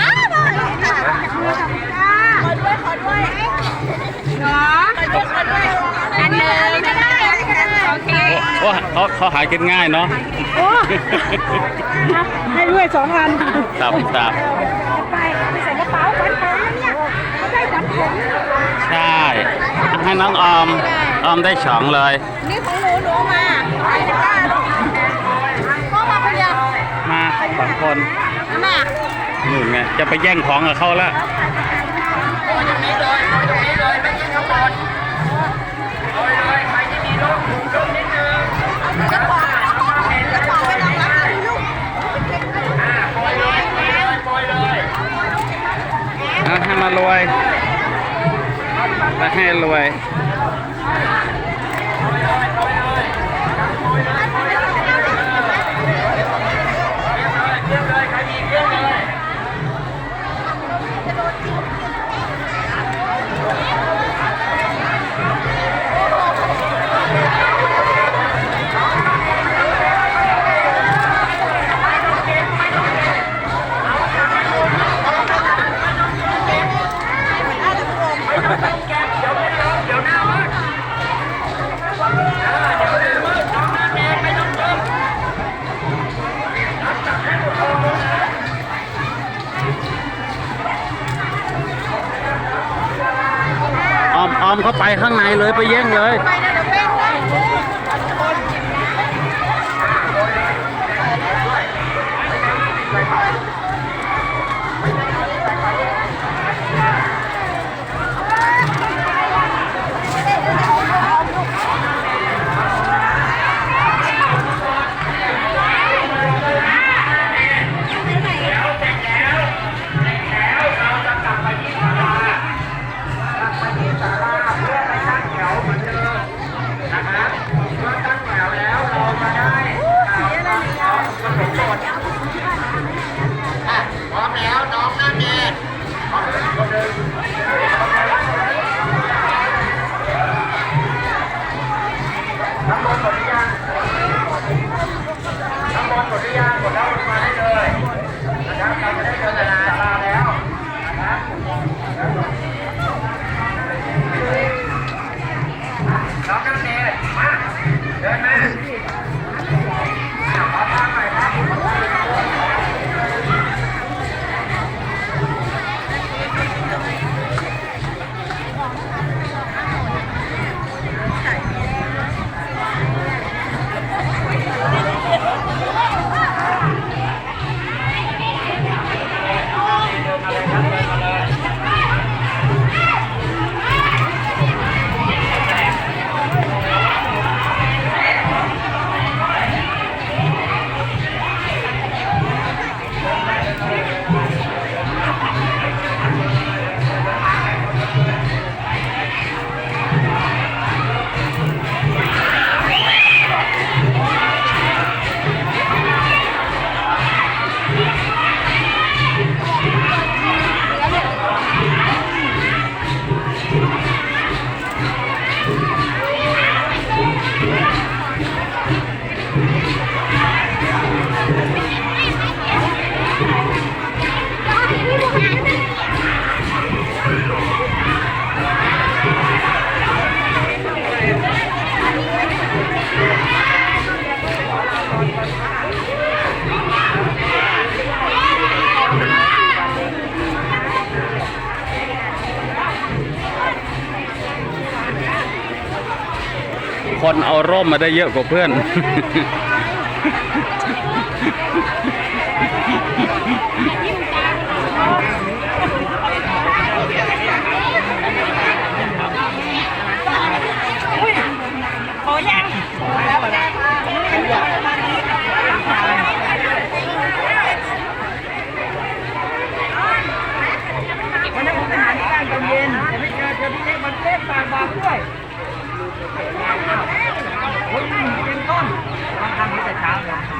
อ้าวมาเลยค่ะขอด้วยขอด้วยเนาะขอด้วยขอด้วยอันเลยไม่ได้โอเคโอ้เขาเขาหากินง่ายเนาะให้ด้วยสองอันครับครับไปไปใส่กระเป๋าขวัญผมนะเนี่ยไม่ได้ขวัญผมใช่ให้น้องออมออมได้สองเลย นี่ของหนูหนูเอามา นู่นไงจะไปแย่งของกับเขาแล้วกระเป๋าไปรองรับเลยลูกนะให้มารวยและให้รวย เข้าไปข้างในเลยไปแย่งเลย คนเอาร่มมาได้เยอะกว่าเพื่อน ขอยังวันนั้นผมไปหาที่บ้านตอนเย็นแต่ไม่เจอเจอพี่เล็กมันเล็กปากบาด้วย คนเป็นต้นบางครั้งนี่แต่เช้าเลย